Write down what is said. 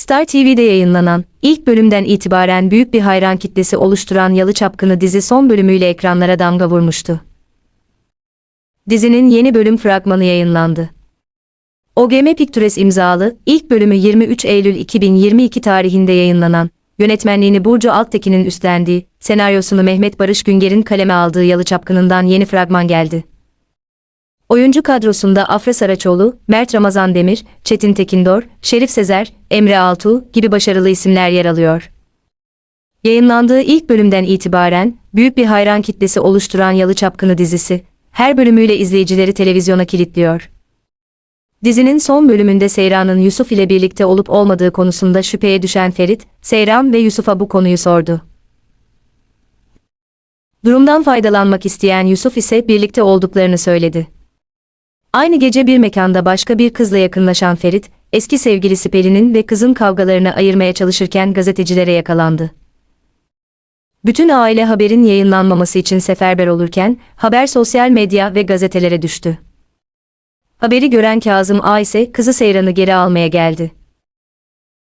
Star TV'de yayınlanan, ilk bölümden itibaren büyük bir hayran kitlesi oluşturan Yalı Çapkını dizi son bölümüyle ekranlara damga vurmuştu. Dizinin yeni bölüm fragmanı yayınlandı. OGM Pictures imzalı, ilk bölümü 23 Eylül 2022 tarihinde yayınlanan, yönetmenliğini Burcu Altekin'in üstlendiği, senaryosunu Mehmet Barış Günger'in kaleme aldığı Yalı Çapkını'ndan yeni fragman geldi. Oyuncu kadrosunda Afra Saraçoğlu, Mert Ramazan Demir, Çetin Tekindor, Şerif Sezer, Emre Altuğ gibi başarılı isimler yer alıyor. Yayınlandığı ilk bölümden itibaren büyük bir hayran kitlesi oluşturan Yalı Çapkını dizisi, her bölümüyle izleyicileri televizyona kilitliyor. Dizinin son bölümünde Seyran'ın Yusuf ile birlikte olup olmadığı konusunda şüpheye düşen Ferit, Seyran ve Yusuf'a bu konuyu sordu. Durumdan faydalanmak isteyen Yusuf ise birlikte olduklarını söyledi. Aynı gece bir mekanda başka bir kızla yakınlaşan Ferit, eski sevgilisi Pelin'in ve kızın kavgalarını ayırmaya çalışırken gazetecilere yakalandı. Bütün aile haberin yayınlanmaması için seferber olurken, haber sosyal medya ve gazetelere düştü. Haberi gören Kazım A ise kızı Seyran'ı geri almaya geldi.